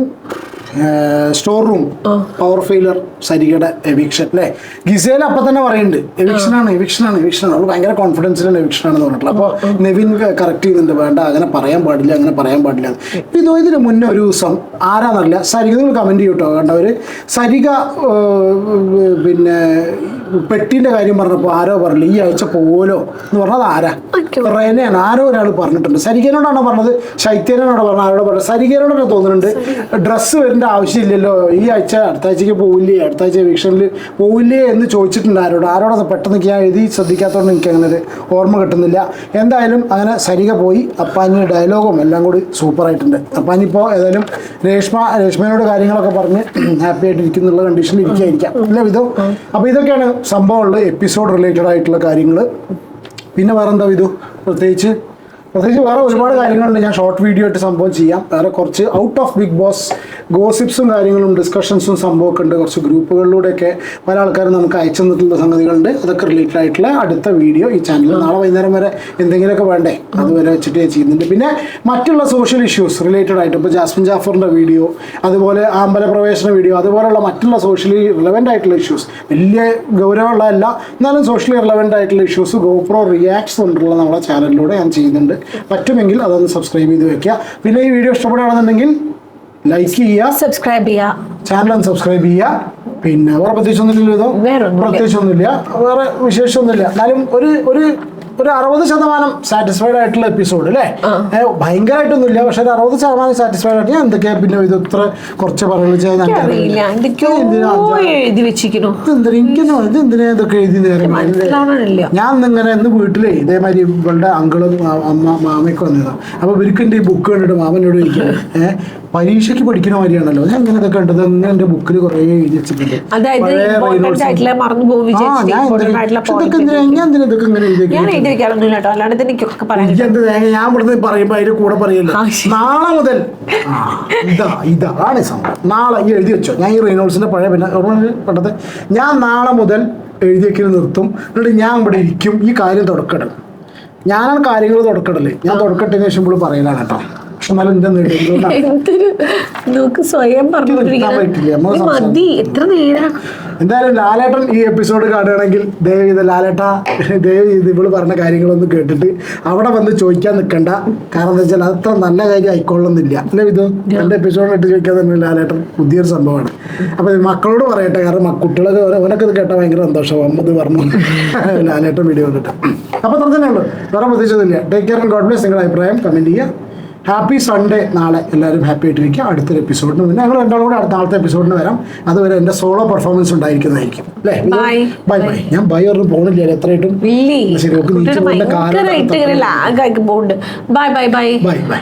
സ്റ്റോർ റൂം പവർ ഫെയിലർ സരികയുടെ എവിക്ഷൻ അല്ലേ? ഗിസേൽ അപ്പൊ തന്നെ പറയുന്നുണ്ട് എവിക്ഷനാണ് എവിക്ഷനാണ് എവിക്ഷനാണ് അവൾ ഭയങ്കര കോൺഫിഡൻസിലാണ് എവിക്ഷൻ ആണെന്ന് പറഞ്ഞിട്ടുള്ളത് അപ്പോൾ നെവിൻ കറക്റ്റ് ചെയ്യുന്നുണ്ട് വേണ്ട അങ്ങനെ പറയാൻ പാടില്ല അങ്ങനെ പറയാൻ പാടില്ല. ഇതോ ഇതിന് മുന്നേ ഒരു ദിവസം ആരാന്നറിയില്ല സരിക നിങ്ങൾ കമന്റ് ചെയ്യൂട്ടോ കണ്ടവർ സരിക പിന്നെ പെട്ടിന്റെ കാര്യം പറഞ്ഞപ്പോൾ ആരോ പറഞ്ഞില്ല ഈ ആഴ്ച പോലോ എന്ന് പറഞ്ഞത് ആരാ? റേനയാണ് ആരോ ഒരാൾ പറഞ്ഞിട്ടുണ്ട്. സരികനോടാണോ പറഞ്ഞത്? ശൈത്യനോട് പറഞ്ഞത്? ആരോട് പറഞ്ഞത്? സരികനോടൊക്കെ തോന്നുന്നുണ്ട്. ഡ്രസ്സ് വരേണ്ട ആവശ്യമില്ലല്ലോ. ഈ ആഴ്ച അടുത്ത ആഴ്ചക്ക് പോവില്ലേ? അടുത്ത ആഴ്ച വീക്ഷണിൽ പോവില്ലേ എന്ന് ചോദിച്ചിട്ടുണ്ട് ആരോട്. ആരോടത് പെട്ടെന്ന് ഞാൻ എഴുതി ശ്രദ്ധിക്കാത്തതുകൊണ്ട് എനിക്ക് അങ്ങനെ ഓർമ്മ കിട്ടുന്നില്ല. എന്തായാലും അങ്ങനെ സരിക പോയി. അപ്പാഞ്ഞ് ഡയലോഗും എല്ലാം കൂടി സൂപ്പറായിട്ടുണ്ട് അപ്പാഞ്ഞിപ്പോൾ ഏതായാലും രേഷ്മ രേഷ്മയോട് കാര്യങ്ങളൊക്കെ പറഞ്ഞ് ഹാപ്പി ആയിട്ട് ഇരിക്കുന്നുള്ള കണ്ടീഷനിൽ ഇരിക്കായിരിക്കാം അല്ല വിധോ? അപ്പോൾ ഇതൊക്കെയാണ് സംഭവമുള്ള എപ്പിസോഡ് റിലേറ്റഡ് ആയിട്ടുള്ള കാര്യങ്ങൾ പിന്നെ വേറെന്താ വിധു? പ്രത്യേകിച്ച് പ്രത്യേകിച്ച് വേറെ ഒരുപാട് കാര്യങ്ങളുണ്ട്. ഞാൻ ഷോർട്ട് വീഡിയോ ആയിട്ട് സംഭവം ചെയ്യാം. വേറെ കുറച്ച് ഔട്ട് ഓഫ് ബിഗ് ബോസ് ഗോസിപ്സും കാര്യങ്ങളും ഡിസ്കഷൻസും സംഭവമൊക്കെ ഉണ്ട്. കുറച്ച് ഗ്രൂപ്പുകളിലൂടെയൊക്കെ പല ആൾക്കാരും നമുക്ക് അയച്ചു തന്നിട്ടുള്ള സംഗതികളുണ്ട്. അതൊക്കെ റിലേറ്റഡ് ആയിട്ടുള്ള അടുത്ത വീഡിയോ ഈ ചാനലിൽ നാളെ വൈകുന്നേരം വരെ എന്തെങ്കിലുമൊക്കെ വേണ്ടേ? അതുവരെ വെച്ചിട്ട് ഞാൻ ചെയ്യുന്നുണ്ട്. പിന്നെ മറ്റുള്ള സോഷ്യൽ ഇഷ്യൂസ് റിലേറ്റഡ് ആയിട്ട് ഇപ്പോൾ ജാസ്മിൻ ജാഫറിന്റെ വീഡിയോ അതുപോലെ ആമ്പല പ്രവേശന വീഡിയോ അതുപോലെയുള്ള മറ്റുള്ള സോഷ്യലി റിലവന്റ് ആയിട്ടുള്ള ഇഷ്യൂസ് വലിയ ഗൗരവമുള്ളതല്ല എന്നാലും സോഷ്യലി റിലവന്റ് ആയിട്ടുള്ള ഇഷ്യൂസ് ഗോപ്രോ റിയാക്ട്സ് കൊണ്ടുള്ള നമ്മുടെ ചാനലിലൂടെ ഞാൻ ചെയ്യുന്നുണ്ട്. പറ്റുമെങ്കിൽ അതൊന്ന് സബ്സ്ക്രൈബ് ചെയ്ത് വെക്കുക. പിന്നെ ഈ വീഡിയോ ഇഷ്ടപ്പെടുകയാണെന്നുണ്ടെങ്കിൽ ലൈക്ക് ചെയ്യുക. സബ്സ്ക്രൈബ് ചെയ്യുക. ചാനൽ ഒന്ന് സബ്സ്ക്രൈബ് ചെയ്യുക. പിന്നെ വേറെ പ്രത്യേകിച്ചൊന്നുമില്ല ഇതോ. വേറൊന്നുമില്ല. പ്രത്യേകിച്ചൊന്നുമില്ല. വേറെ വിശേഷമൊന്നുമില്ല. എന്നാലും ഒരു ഒരു ഒരു അറുപത് ശതമാനം സാറ്റിസ്ഫൈഡ് ആയിട്ടുള്ള എപ്പിസോഡ് അല്ലേ ഭയങ്കരമായിട്ടൊന്നുമില്ല പക്ഷെ ഒരു അറുപത് ശതമാനം സാറ്റിസ്ഫൈഡ് ആയിട്ട് ഞാൻ എന്തൊക്കെയാ പിന്നെ ഇത് ഇത്ര കുറച്ച് എനിക്കെന്നോ ഇത് എന്തിനാ ഇതൊക്കെ എഴുതി നേരം ഞാൻ ഇന്നിങ്ങനെ ഇന്ന് വീട്ടിലേ ഇതേമാതിരി ഇവളുടെ അങ്കിളും അമ്മ മാമയൊക്കെ വന്നിരുന്നു അപ്പൊ ഇവർക്ക് ഈ ബുക്ക് കണ്ടിട്ട് മാമനോട് ഇരിക്കുന്നത് ഏഹ് പരീക്ഷയ്ക്ക് പഠിക്കുന്ന മാതിരിയാണല്ലോ. ഞാൻ ഇങ്ങനെ ഇതൊക്കെ കണ്ടത്. അങ്ങനെ എന്റെ ബുക്കിൽ കുറേ എഴുതി വെച്ചിട്ടുണ്ട്. ഞാൻ ഇതൊക്കെ ഇങ്ങനെ എഴുതി ഞാൻ ഇവിടുന്ന് പറയുമ്പോ അതിന്റെ കൂടെ പറയല്ലോ. നാളെ മുതൽ ഇതാ ഇതാണ് സംഭവം. നാളെ ഈ എഴുതി വെച്ചോ. ഞാൻ ഈ റെയ്നോൾസിന്റെ പഴയ പിന്നെ പണ്ടത്തെ ഞാൻ നാളെ മുതൽ എഴുതി വെക്കൽ നിർത്തും. എന്നിട്ട് ഞാൻ ഇവിടെ ഇരിക്കും. ഈ കാര്യം തുടക്കടൽ ഞാനാണ് കാര്യങ്ങൾ തുടക്കടൽ. ഞാൻ തുടക്കട്ടതിന് ശേഷം ഇവിടെ പറയലാണ് കേട്ടോ. പക്ഷെ നമുക്ക് സ്വയം മതി. എത്ര നേരം. എന്തായാലും ലാലേട്ടൻ ഈ എപ്പിസോഡ് കാണുകയാണെങ്കിൽ ദയവ് ചെയ്ത് ലാലേട്ട ദയവ് ചെയ്ത് ഇവൾ പറഞ്ഞ കാര്യങ്ങളൊന്നും കേട്ടിട്ട് അവിടെ വന്ന് ചോദിക്കാൻ നിൽക്കണ്ട. കാരണം എന്താ വെച്ചാൽ അത്ര നല്ല കാര്യം ആയിക്കൊള്ളുന്നില്ല. അല്ലെ ഇത് രണ്ട് എപ്പിസോഡ് ഇട്ട് ചോദിക്കാൻ തന്നെ ലാലേട്ടൻ പുതിയൊരു സംഭവമാണ്. അപ്പൊ മക്കളോട് പറയട്ടെ. കാരണം കുട്ടികളൊക്കെ ഓനൊക്കെ ഇത് കേട്ടാൽ ഭയങ്കര സന്തോഷം അമ്മത് പറഞ്ഞു. ലാലേട്ടൻ വീഡിയോ കണ്ടിട്ട് അപ്പൊ അത്ര തന്നെ ഉള്ളൂ. വേറെ പ്രതീക്ഷിച്ചതില്ല ടേക്ക് കെയർ ഗോഡ് ബ്ലസ് നിങ്ങളുടെ അഭിപ്രായം കമന്റ് ചെയ്യുക. ഹാപ്പി സൺഡേ നാളെ എല്ലാവരും ഹാപ്പി ആയിട്ടിരിക്കുക. അടുത്തൊരു എപ്പിസോഡിന് പിന്നെ ഞങ്ങൾ രണ്ടാളും കൂടെ അടുത്ത നാളത്തെ എപ്പിസോഡിന് വരാം. അതുവരെ എന്റെ സോളോ പെർഫോമൻസ് ഉണ്ടായിരിക്കുന്നതായിരിക്കും. അല്ലേ? ബൈ ബൈ ഞാൻ ബൈ ഒരു പോണില്ല. എത്രയായിട്ടും? ശരി, okay bye bye bye bye